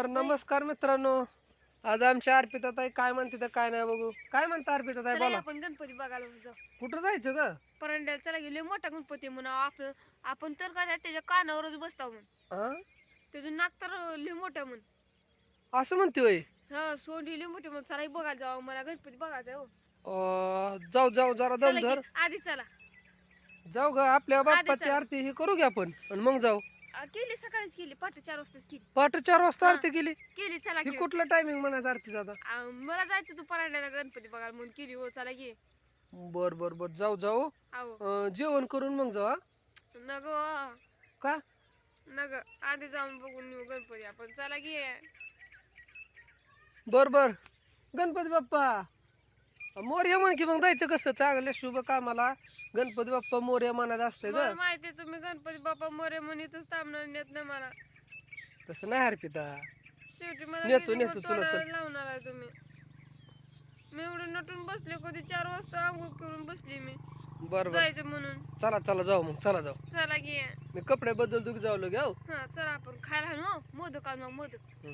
तर नमस्कार मित्रांनो. आज आमच्या अर्पिता ताई काय म्हणते तर काय नाही बघू. काय म्हणता अर्पिता ताई चला बोला. आपण गणपती बघायला जाऊ. कुठं जायचं ग? परंड्याला चला गेले मोठा गणपती म्हणा आपलं आपण तर काय त्याच्या कानावरच बसताव म्हण हा? त्याचं नाक तर लय मोठं म्हण असं म्हणते होय? हा सोंडी लय मोठी म्हण चला बघायला जाऊ मला गणपती बघायचा हो. अं, जाऊ जाऊ जरा दम चला धर. की, आधी चला. जाऊ ग आपल्या बाप्पाची चला. आरती ही करू घ्या आपण आणि मग जाऊ. केली सकाळीच केली. पहाटे चार वाजताच केली. पहाटे चार वाजता हा. आरती केली? केली चला ही की. कुठलं टायमिंग म्हणायचं आरतीचं आता? मला जायचं तू परांड्याला गणपती बघायला म्हणून. केली हो चला की. बर बर बर. जाऊ जाऊ. आहो अं, जेवण करून मग जाऊ हा? नग. का? नग. आधी जाऊन बघून येऊ गणपती आपण. चला की. बर बर. गणपती बाप्पा. मोर्या म्हण की मग जायचं कसं? चांगल्या शुभ कामाला गणपती बाप्पा मोर्या मनात असते ग. मला माहिती तुम्ही गणपती बाप्पा मोरे म्हणून इथंच थांबणार नेत नाही मला. तसं नाही अर्पिता. शेवटी मला नेतो, गेली नेतो, मग चला, लावणार आहे तुम्ही. मी एवढं नटून बसले कधी चार वाजता आंघोळ करून बसली मी. बर बर. जायचं म्हणून. चला चला जाऊ मग चला जाऊ. चला की मी कपडे बदलतो की जाऊ लगे हो. हा चला आपण खायला आणू हो. मोदक आणू मग मोदक.